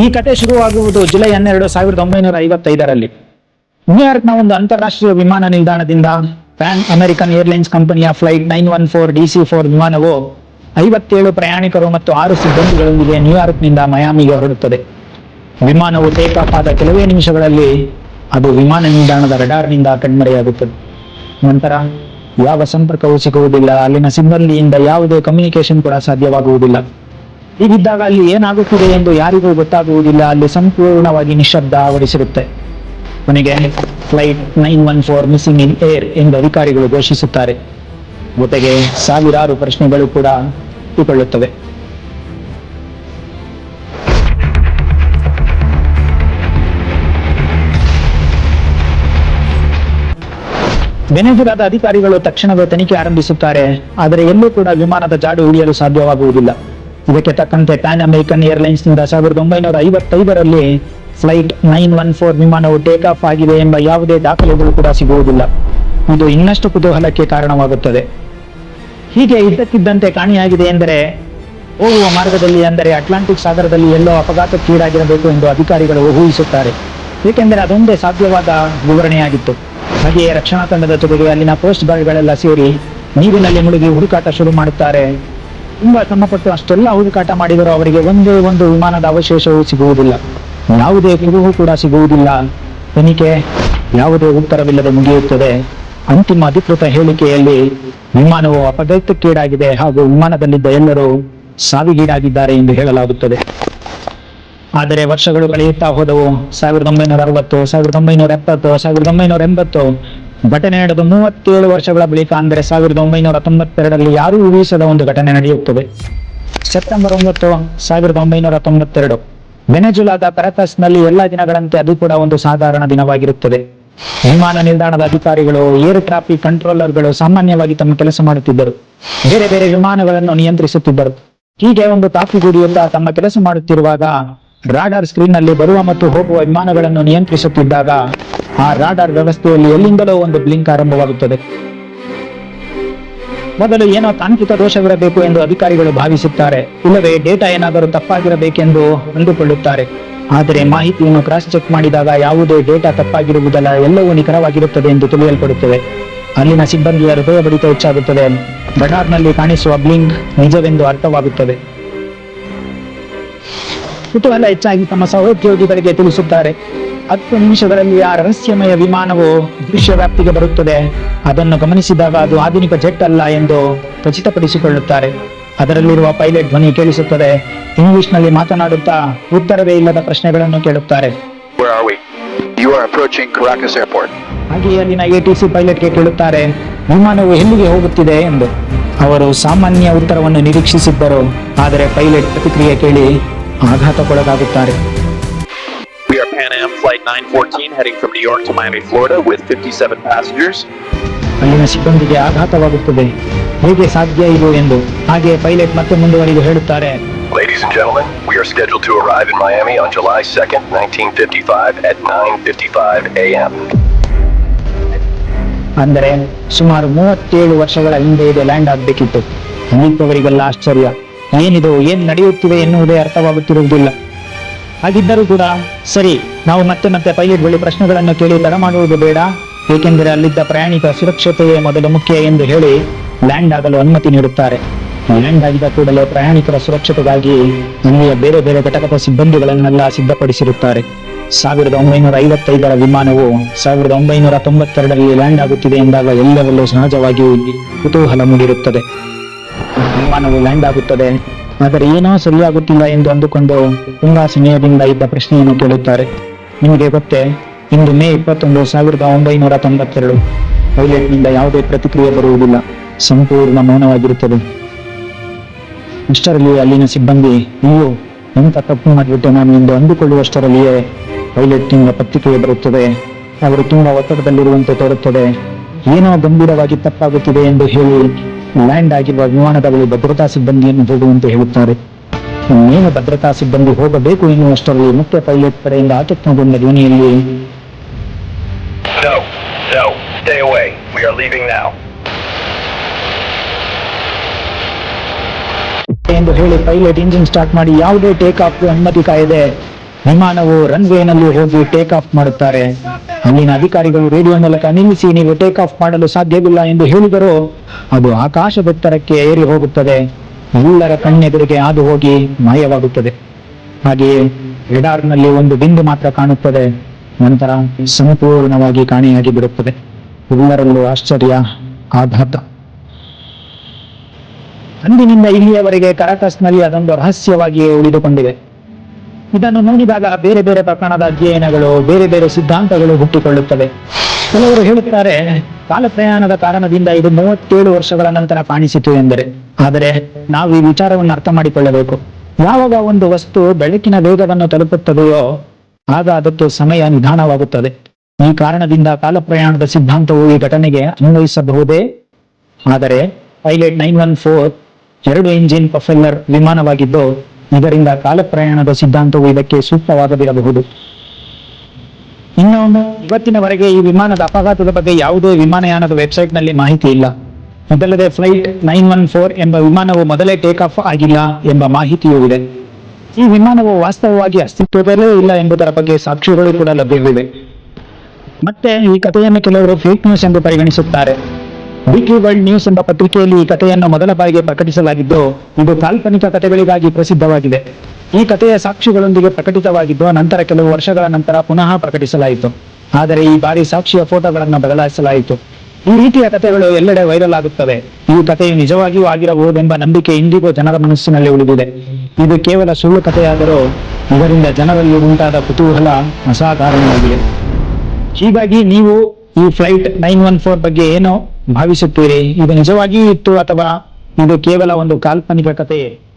ಈ ಕತೆ ಶುರುವಾಗುವುದು ಜುಲೈ ಹನ್ನೆರಡು, ಸಾವಿರದ ಒಂಬೈನೂರ ಐವತ್ತೈದರಲ್ಲಿ. ನ್ಯೂಯಾರ್ಕ್ನ ಒಂದು ಅಂತಾರಾಷ್ಟ್ರೀಯ ವಿಮಾನ ನಿಲ್ದಾಣದಿಂದ ಪ್ಯಾನ್ ಅಮೆರಿಕನ್ ಏರ್ಲೈನ್ಸ್ ಕಂಪನಿಯ flight nine one four D C four ವಿಮಾನವು ಐವತ್ತೇಳು ಪ್ರಯಾಣಿಕರು ಮತ್ತು ಆರು ಸಿಬ್ಬಂದಿಗಳೊಂದಿಗೆ ನ್ಯೂಯಾರ್ಕ್ನಿಂದ ಮಯಾಮಿಗೆ ಹೊರಡುತ್ತದೆ. ವಿಮಾನವು ಟೇಕ್ ಆಫ್ ಆದ ಕೆಲವೇ ನಿಮಿಷಗಳಲ್ಲಿ ಅದು ವಿಮಾನ ನಿಲ್ದಾಣದ ರಡಾರ್ನಿಂದ ಕಣ್ಮರೆಯಾಗುತ್ತದೆ. ನಂತರ ಯಾವ ಸಂಪರ್ಕವೂ ಸಿಗುವುದಿಲ್ಲ. ಅಲ್ಲಿನ ಸಿಬ್ಬಂದಿಯಿಂದ ಯಾವುದೇ ಕಮ್ಯುನಿಕೇಶನ್ ಕೂಡ ಸಾಧ್ಯವಾಗುವುದಿಲ್ಲ. ಹೀಗಿದ್ದಾಗ ಅಲ್ಲಿ ಏನಾಗುತ್ತಿದೆ ಎಂದು ಯಾರಿಗೂ ಗೊತ್ತಾಗುವುದಿಲ್ಲ. ಅಲ್ಲಿ ಸಂಪೂರ್ಣವಾಗಿ ನಿಶಬ್ದ ಆವರಿಸಿರುತ್ತೆ. ಕೊನೆಗೆ flight nine one four missing in air ಎಂದು ಅಧಿಕಾರಿಗಳು ಘೋಷಿಸುತ್ತಾರೆ. ಜೊತೆಗೆ ಸಾವಿರಾರು ಪ್ರಶ್ನೆಗಳು ಕೂಡ ಹುಟ್ಟಿಕೊಳ್ಳುತ್ತವೆ ವೆನೆಜುಲಾದ ಅಧಿಕಾರಿಗಳು ತಕ್ಷಣವೇ ತನಿಖೆ ಆರಂಭಿಸುತ್ತಾರೆ. ಆದರೆ ಎಲ್ಲೂ ಕೂಡ ವಿಮಾನದ ಜಾಡು ಉಳಿಯಲು ಸಾಧ್ಯವಾಗುವುದಿಲ್ಲ. ಇದಕ್ಕೆ ತಕ್ಕಂತೆ ಪ್ಯಾನ್ ಅಮೆರಿಕನ್ ಏರ್ಲೈನ್ಸ್ನಿಂದ ಸಾವಿರದ ಒಂಬೈನೂರ ಐವತ್ತೈದರಲ್ಲಿ ಫ್ಲೈಟ್ ನೈನ್ ಒನ್ ಫೋರ್ ವಿಮಾನವು ಟೇಕ್ ಆಫ್ ಆಗಿದೆ ಎಂಬ ಯಾವುದೇ ದಾಖಲೆಗಳು ಕೂಡ ಸಿಗುವುದಿಲ್ಲ. ಇದು ಇನ್ನಷ್ಟು ಕುತೂಹಲಕ್ಕೆ ಕಾರಣವಾಗುತ್ತದೆ. ಹೀಗೆ ಇದ್ದಕ್ಕಿದ್ದಂತೆ ಕಾಣೆಯಾಗಿದೆ ಎಂದರೆ, ಹೋಗುವ ಮಾರ್ಗದಲ್ಲಿ ಅಂದರೆ ಅಟ್ಲಾಂಟಿಕ್ ಸಾಗರದಲ್ಲಿ ಎಲ್ಲೋ ಅಪಘಾತಕ್ಕೀಡಾಗಿರಬೇಕು ಎಂದು ಅಧಿಕಾರಿಗಳು ಊಹಿಸುತ್ತಾರೆ. ಏಕೆಂದರೆ ಅದೊಂದೇ ಸಾಧ್ಯವಾದ ವಿವರಣೆಯಾಗಿತ್ತು. ಹಾಗೆಯೇ ರಕ್ಷಣಾ ತಂಡದ ಜೊತೆಗೆ ಅಲ್ಲಿನ ಪೋಸ್ಟ್ ಗಾರ್ಡ್ಗಳೆಲ್ಲ ಸೇರಿ ನೀರಿನಲ್ಲಿ ಮುಳುಗಿ ಹುಡುಕಾಟ ಶುರು ಮಾಡುತ್ತಾರೆ. ತುಂಬಾ ಶ್ರಮಪಟ್ಟು ಅಷ್ಟೆಲ್ಲ ಹುಡುಕಾಟ ಮಾಡಿದರೂ ಅವರಿಗೆ ಒಂದೇ ಒಂದು ವಿಮಾನದ ಅವಶೇಷವೂ ಸಿಗುವುದಿಲ್ಲ. ಯಾವುದೇ ಕುರುಹು ಕೂಡ ಸಿಗುವುದಿಲ್ಲ. ತನಿಖೆ ಯಾವುದೇ ಉತ್ತರವಿಲ್ಲದೆ ಮುಗಿಯುತ್ತದೆ. ಅಂತಿಮ ಅಧಿಕೃತ ಹೇಳಿಕೆಯಲ್ಲಿ ವಿಮಾನವು ಅಪಘಾತಕ್ಕೀಡಾಗಿದೆ ಹಾಗೂ ವಿಮಾನದಲ್ಲಿದ್ದ ಎಲ್ಲರೂ ಸಾವಿಗೀಡಾಗಿದ್ದಾರೆ ಎಂದು ಹೇಳಲಾಗುತ್ತದೆ. ಆದರೆ ವರ್ಷಗಳು ಕಳೆಯುತ್ತಾ ಹೋದವು. ಸಾವಿರದ ಒಂಬೈನೂರ ಅರವತ್ತು, ಸಾವಿರದ ಒಂಬೈನೂರ ಎಪ್ಪತ್ತು, ಸಾವಿರದ ಒಂಬೈನೂರ ಎಂಬತ್ತು ಘಟನೆ ನಡೆದು ಮೂವತ್ತೇಳು ವರ್ಷಗಳ ಬಳಿಕ ಅಂದರೆ ಸಾವಿರದ ಒಂಬೈನೂರ ತೊಂಬತ್ತೆರಡರಲ್ಲಿ ಯಾರೂ ಊಹಿಸದ ಒಂದು ಘಟನೆ ನಡೆಯುತ್ತದೆ. ಸೆಪ್ಟೆಂಬರ್ ಒಂಬತ್ತು, ಸಾವಿರದ ಒಂಬೈನೂರ ತೊಂಬತ್ತೆರಡು. ವೆನೆಜುಲಾದ ನಲ್ಲಿ ಎಲ್ಲಾ ದಿನಗಳಂತೆ ಅದು ಕೂಡ ಒಂದು ಸಾಧಾರಣ ದಿನವಾಗಿರುತ್ತದೆ. ವಿಮಾನ ನಿಲ್ದಾಣದ ಅಧಿಕಾರಿಗಳು, ಏರ್ ಟ್ರಾಫಿಕ್ ಕಂಟ್ರೋಲರ್ಗಳು ಸಾಮಾನ್ಯವಾಗಿ ತಮ್ಮ ಕೆಲಸ ಮಾಡುತ್ತಿದ್ದರು. ಬೇರೆ ಬೇರೆ ವಿಮಾನಗಳನ್ನು ನಿಯಂತ್ರಿಸುತ್ತಿದ್ದರು. ಹೀಗೆ ಒಂದು ಕಾಫಿ ಗುಡಿಯಿಂದ ತಮ್ಮ ಕೆಲಸ ಮಾಡುತ್ತಿರುವಾಗ, ರಾಡಾರ್ ಸ್ಕ್ರೀನ್ನಲ್ಲಿ ಬರುವ ಮತ್ತು ಹೋಗುವ ವಿಮಾನಗಳನ್ನು ನಿಯಂತ್ರಿಸುತ್ತಿದ್ದಾಗ ಆ ರಾಡಾರ್ ವ್ಯವಸ್ಥೆಯಲ್ಲಿ ಎಲ್ಲಿಂದಲೋ ಒಂದು ಬ್ಲಿಂಕ್ ಆರಂಭವಾಗುತ್ತದೆ. ಮೊದಲು ಏನೋ ತಾಂತ್ರಿಕ ದೋಷವಿರಬೇಕು ಎಂದು ಅಧಿಕಾರಿಗಳು ಭಾವಿಸುತ್ತಾರೆ. ಇಲ್ಲವೇ ಡೇಟಾ ಏನಾದರೂ ತಪ್ಪಾಗಿರಬೇಕೆಂದು ಅಂದುಕೊಳ್ಳುತ್ತಾರೆ. ಆದರೆ ಮಾಹಿತಿಯನ್ನು ಕ್ರಾಸ್ ಚೆಕ್ ಮಾಡಿದಾಗ ಯಾವುದೇ ಡೇಟಾ ತಪ್ಪಾಗಿರುವುದಲ್ಲ, ಎಲ್ಲವೂ ನಿಖರವಾಗಿರುತ್ತದೆ ಎಂದು ತಿಳಿಯಲ್ಪಡುತ್ತದೆ. ಅಲ್ಲಿನ ಸಿಬ್ಬಂದಿಯ ಹೃದಯ ಬಡಿತ ಹೆಚ್ಚಾಗುತ್ತದೆ. ರಡಾರ್ನಲ್ಲಿ ಕಾಣಿಸುವ ಬ್ಲಿಂಕ್ ನಿಜವೆಂದು ಅರ್ಥವಾಗುತ್ತದೆ. ಕುತೂಹಲ ಹೆಚ್ಚಾಗಿ ತಮ್ಮ ಸಹೋದ್ಯೋಗಿಗಳಿಗೆ ತಿಳಿಸುತ್ತಾರೆ. ಹತ್ತು ನಿಮಿಷಗಳಲ್ಲಿ ಆ ರಹಸ್ಯಮಯ ವಿಮಾನವು ದೃಶ್ಯ ವ್ಯಾಪ್ತಿಗೆ ಬರುತ್ತದೆ. ಅದನ್ನು ಗಮನಿಸಿದಾಗ ಅದು ಆಧುನಿಕ ಜೆಟ್ ಅಲ್ಲ ಎಂದು ಖಚಿತಪಡಿಸಿಕೊಳ್ಳುತ್ತಾರೆ. ಅದರಲ್ಲಿರುವ ಪೈಲಟ್ ಧ್ವನಿ ಕೇಳಿಸುತ್ತದೆ. ಇಂಗ್ಲಿಷ್ನಲ್ಲಿ ಮಾತನಾಡುತ್ತಾ ಉತ್ತರವೇ ಇಲ್ಲದ ಪ್ರಶ್ನೆಗಳನ್ನು ಕೇಳುತ್ತಾರೆ. ಹಾಗೆಯೇ ಅಲ್ಲಿನ A T C approaching Caracas Airport. ಹಾಗೆಯೇ ಅಲ್ಲಿನ ಎಟಿಸಿ ಪೈಲಟ್ಗೆ ಕೇಳುತ್ತಾರೆ ವಿಮಾನವು ಎಲ್ಲಿಗೆ ಹೋಗುತ್ತಿದೆ? ಎಂದು. ಅವರು ಸಾಮಾನ್ಯ ಉತ್ತರವನ್ನು ನಿರೀಕ್ಷಿಸಿದ್ದರು ಆದರೆ ಪೈಲಟ್ ಪ್ರತಿಕ್ರಿಯೆ ಕೇಳಿ ಆಘಾತಕ್ಕೊಳಗಾಗುತ್ತಾರೆ. Flight 914 heading from New York to Miami, Florida with 57 passengers. ಅಲ್ಲಿನ ಸಿಬ್ಬಂದಿಗೆ ಆಘಾತವಾಗುತ್ತದೆ. ಹೇಗೆ ಸಾಧ್ಯ ಇದು ಎಂದು ಹಾಗೆ ಪೈಲಟ್ ಮತ್ತೆ ಮುಂದುವರಿದು ಹೇಳುತ್ತಾರೆ. Ladies and gentlemen, we are scheduled to arrive in Miami on July 2nd, 1955 at 9:55 a.m. ಅಂದರೆ ಸುಮಾರು ಮೂವತ್ತೇಳು ವರ್ಷಗಳ ಹಿಂದೆ ಇದು ಲ್ಯಾಂಡ್ ಆಗಬೇಕಿತ್ತು. ನಿಂತವರಿಗೆಲ್ಲ ಆಶ್ಚರ್ಯ. ಏನಿದು ಏನ್ ನಡೆಯುತ್ತಿದೆ ಎನ್ನುವುದೇ ಅರ್ಥವಾಗುತ್ತಿರುವುದಿಲ್ಲ. ಹಾಗಿದ್ದರೂ ಕೂಡ ಸರಿ. ನಾವು ಮತ್ತೆ ಮತ್ತೆ ಪೈಲಟ್ ಬಳಿ ಪ್ರಶ್ನೆಗಳನ್ನು ಕೇಳಿ ತಡ ಮಾಡುವುದು ಬೇಡ. ಏಕೆಂದರೆ ಅಲ್ಲಿದ್ದ ಪ್ರಯಾಣಿಕ ಸುರಕ್ಷತೆಯೇ ಮೊದಲು ಮುಖ್ಯ ಎಂದು ಹೇಳಿ ಲ್ಯಾಂಡ್ ಆಗಲು ಅನುಮತಿ ನೀಡುತ್ತಾರೆ. ಲ್ಯಾಂಡ್ ಆಗಿದ ಕೂಡಲೇ ಪ್ರಯಾಣಿಕರ ಸುರಕ್ಷತೆಗಾಗಿ ನಮಗೆ ಬೇರೆ ಬೇರೆ ಘಟಕದ ಸಿಬ್ಬಂದಿಗಳನ್ನೆಲ್ಲ ಸಿದ್ಧಪಡಿಸಿರುತ್ತಾರೆ. ಸಾವಿರದ ಒಂಬೈನೂರ ಐವತ್ತೈದರ ವಿಮಾನವು ಸಾವಿರದ ಒಂಬೈನೂರ ತೊಂಬತ್ತೆರಡರಲ್ಲಿ ಲ್ಯಾಂಡ್ ಆಗುತ್ತಿದೆ ಎಂದಾಗ ಎಲ್ಲರಲ್ಲೂ ಸಹಜವಾಗಿ ಕುತೂಹಲ ಮೂಡಿರುತ್ತದೆ. ವಿಮಾನವು ಲ್ಯಾಂಡ್ ಆಗುತ್ತದೆ. ಆದರೆ ಏನೋ ಸರಿಯಾಗುತ್ತಿಲ್ಲ ಎಂದು ಅಂದುಕೊಂಡು ತುಂಬಾ ಸಮಯದಿಂದ ಇದ್ದ ಪ್ರಶ್ನೆಯನ್ನು ಕೇಳುತ್ತಾರೆ. ನಿಮಗೆ ಗೊತ್ತೇ, ಇಂದು ಮೇ ಇಪ್ಪತ್ತೊಂದು ಸಾವಿರದ ಒಂಬೈನೂರ ತೊಂಬತ್ತೆರಡು. ಪೈಲಟ್ನಿಂದ ಯಾವುದೇ ಪ್ರತಿಕ್ರಿಯೆ ಬರುವುದಿಲ್ಲ. ಸಂಪೂರ್ಣ ಮೌನವಾಗಿರುತ್ತದೆ. ಅಷ್ಟರಲ್ಲಿ ಅಲ್ಲಿನ ಸಿಬ್ಬಂದಿ ನೀವು ಎಂತ ತಪ್ಪು ಮಾಡಿಬಿಟ್ಟೆ ನಾನು ಎಂದು ಅಂದುಕೊಳ್ಳುವಷ್ಟರಲ್ಲಿಯೇ ಪೈಲಟ್ನಿಂದ ಪ್ರತಿಕ್ರಿಯೆ ಬರುತ್ತದೆ. ಅವರು ತುಂಬಾ ಒತ್ತಡದಲ್ಲಿರುವಂತೆ ತೋರುತ್ತದೆ. ಏನೋ ಗಂಭೀರವಾಗಿ ತಪ್ಪಾಗುತ್ತಿದೆ ಎಂದು ಹೇಳಿ ಲ್ಯಾಂಡ್ ಆಗಿರುವ ವಿಮಾನದ ಬಳಿ ಭದ್ರತಾ ಸಿಬ್ಬಂದಿಯನ್ನು ಹೋಗುವಂತೆ ಹೇಳುತ್ತಾರೆ. ಇನ್ನೇನು ಭದ್ರತಾ ಸಿಬ್ಬಂದಿ ಹೋಗಬೇಕು ಎನ್ನುವಷ್ಟರಲ್ಲಿ ಮುಖ್ಯ ಪೈಲಟ್ ಕಡೆಯಿಂದ ಆತಂಕಗೊಂಡ ಧ್ವನಿಯಲ್ಲಿ. ಎಂದು ಹೇಳಿ ಪೈಲಟ್ ಇಂಜಿನ್ ಸ್ಟಾರ್ಟ್ ಮಾಡಿ ಯಾವುದೇ ಟೇಕ್ ಆಫ್ ಅನುಮತಿ ಕಾಯದೆ ವಿಮಾನವು ರನ್ವೇನಲ್ಲಿ ಹೋಗಿ ಟೇಕ್ ಆಫ್ ಮಾಡುತ್ತಾರೆ. ಅಲ್ಲಿನ ಅಧಿಕಾರಿಗಳು ರೇಡಿಯೋ ಮೂಲಕ ನಿಲ್ಲಿಸಿ, ನೀವು ಟೇಕ್ ಆಫ್ ಮಾಡಲು ಸಾಧ್ಯವಿಲ್ಲ ಎಂದು ಹೇಳಿದರೂ ಅದು ಆಕಾಶದೆತ್ತರಕ್ಕೆ ಏರಿ ಹೋಗುತ್ತದೆ. ಎಲ್ಲರ ಕಣ್ಣೆದುರಿಗೆ ಹಾದು ಹೋಗಿ ಮಾಯವಾಗುತ್ತದೆ. ಹಾಗೆಯೇ ರೆಡಾರ್ನಲ್ಲಿ ಒಂದು ಬಿಂದು ಮಾತ್ರ ಕಾಣುತ್ತದೆ. ನಂತರ ಸಂಪೂರ್ಣವಾಗಿ ಕಾಣೆಯಾಗಿ ಬಿಡುತ್ತದೆ. ಎಲ್ಲರಲ್ಲೂ ಆಶ್ಚರ್ಯ, ಆಘಾತ. ಅಂದಿನಿಂದ ಇಲ್ಲಿಯವರೆಗೆ ಕರಾಕಸ್ನಲ್ಲಿ ಅದೊಂದು ರಹಸ್ಯವಾಗಿಯೇ ಉಳಿದುಕೊಂಡಿದೆ. ಇದನ್ನು ನೋಡಿದಾಗ ಬೇರೆ ಬೇರೆ ಪ್ರಕರಣದ ಅಧ್ಯಯನಗಳು, ಬೇರೆ ಬೇರೆ ಸಿದ್ಧಾಂತಗಳು ಹುಟ್ಟಿಕೊಳ್ಳುತ್ತವೆ. ಕೆಲವರು ಹೇಳುತ್ತಾರೆ, ಕಾಲ ಪ್ರಯಾಣದ ಕಾರಣದಿಂದ ಇದು ಮೂವತ್ತೇಳು ವರ್ಷಗಳ ನಂತರ ಕಾಣಿಸಿತು ಎಂದರೆ. ಆದರೆ ನಾವು ಈ ವಿಚಾರವನ್ನು ಅರ್ಥ ಮಾಡಿಕೊಳ್ಳಬೇಕು. ಯಾವಾಗ ಒಂದು ವಸ್ತು ಬೆಳಕಿನ ವೇಗವನ್ನು ತಲುಪುತ್ತದೆಯೋ, ಆಗ ಅದಕ್ಕೆ ಸಮಯ ನಿಧಾನವಾಗುತ್ತದೆ. ಈ ಕಾರಣದಿಂದ ಕಾಲ ಪ್ರಯಾಣದ ಸಿದ್ಧಾಂತವು ಈ ಘಟನೆಗೆ ಅನ್ವಯಿಸಬಹುದೇ? ಆದರೆ ಪೈಲಟ್ ನೈನ್ ಒನ್ ಫೋರ್ ಎರಡು ಇಂಜಿನ್ ಪ್ರೊಫೆಲ್ಲರ್ ವಿಮಾನವಾಗಿದ್ದು ಇದರಿಂದ ಕಾಲ ಪ್ರಯಾಣದ ಸಿದ್ಧಾಂತವು ಇದಕ್ಕೆ ಸೂಕ್ತವಾಗದಿರಬಹುದು. ಇನ್ನೊಂದು, ಇವತ್ತಿನವರೆಗೆ ಈ ವಿಮಾನದ ಅಪಘಾತದ ಬಗ್ಗೆ ಯಾವುದೇ ವಿಮಾನಯಾನದ ವೆಬ್ಸೈಟ್ನಲ್ಲಿ ಮಾಹಿತಿ ಇಲ್ಲ. ಇದಲ್ಲದೆ ಫ್ಲೈಟ್ ನೈನ್ ಒನ್ ಫೋರ್ ಎಂಬ ವಿಮಾನವು ಮೊದಲೇ ಟೇಕ್ ಆಫ್ ಆಗಿಲ್ಲ ಎಂಬ ಮಾಹಿತಿಯೂ ಇದೆ. ಈ ವಿಮಾನವು ವಾಸ್ತವವಾಗಿ ಅಸ್ತಿತ್ವದಲ್ಲೇ ಇಲ್ಲ ಎಂಬುದರ ಬಗ್ಗೆ ಸಾಕ್ಷ್ಯಗಳು ಕೂಡ ಲಭ್ಯವಿವೆ. ಮತ್ತೆ ಈ ಕಥೆಯನ್ನು ಕೆಲವರು ಫೇಕ್ ನ್ಯೂಸ್ ಎಂದು ಪರಿಗಣಿಸುತ್ತಾರೆ. ವಿಕಿ ವರ್ಲ್ಡ್ ನ್ಯೂಸ್ ಎಂಬ ಪತ್ರಿಕೆಯಲ್ಲಿ ಈ ಕಥೆಯನ್ನು ಮೊದಲ ಬಾರಿಗೆ ಪ್ರಕಟಿಸಲಾಗಿದ್ದು, ಇದು ಕಾಲ್ಪನಿಕ ಕಥೆಗಳಿಗಾಗಿ ಪ್ರಸಿದ್ಧವಾಗಿದೆ. ಈ ಕಥೆಯ ಸಾಕ್ಷಿಗಳೊಂದಿಗೆ ಪ್ರಕಟಿತವಾಗಿದ್ದು, ನಂತರ ಕೆಲವು ವರ್ಷಗಳ ನಂತರ ಪುನಃ ಪ್ರಕಟಿಸಲಾಯಿತು. ಆದರೆ ಈ ಬಾರಿ ಸಾಕ್ಷಿಯ ಫೋಟೋಗಳನ್ನು ಬದಲಾಯಿಸಲಾಯಿತು. ಈ ರೀತಿಯ ಕಥೆಗಳು ಎಲ್ಲೆಡೆ ವೈರಲ್ ಆಗುತ್ತವೆ. ಈ ಕಥೆಯು ನಿಜವಾಗಿಯೂ ಆಗಿರಬಹುದೆಂಬ ನಂಬಿಕೆ ಇಂದಿಗೂ ಜನರ ಮನಸ್ಸಿನಲ್ಲಿ ಉಳಿದಿದೆ. ಇದು ಕೇವಲ ಸುಳ್ಳು ಕಥೆಯಾದರೂ ಇದರಿಂದ ಜನರಲ್ಲಿ ಉಂಟಾದ ಕುತೂಹಲ ಅಸಾಧಾರಣವಾಗಿದೆ. ಹೀಗಾಗಿ ನೀವು ಈ ಫ್ಲೈಟ್ ನೈನ್ ಒನ್ ಫೋರ್ ಬಗ್ಗೆ ಏನೋ ಭಾವಿಸುತ್ತೀರಿ? ಇದು ನಿಜವಾಗಿಯೂ ಇತ್ತು ಅಥವಾ ಇದು ಕೇವಲ ಒಂದು ಕಾಲ್ಪನಿಕ ಕಥೆಯೇ?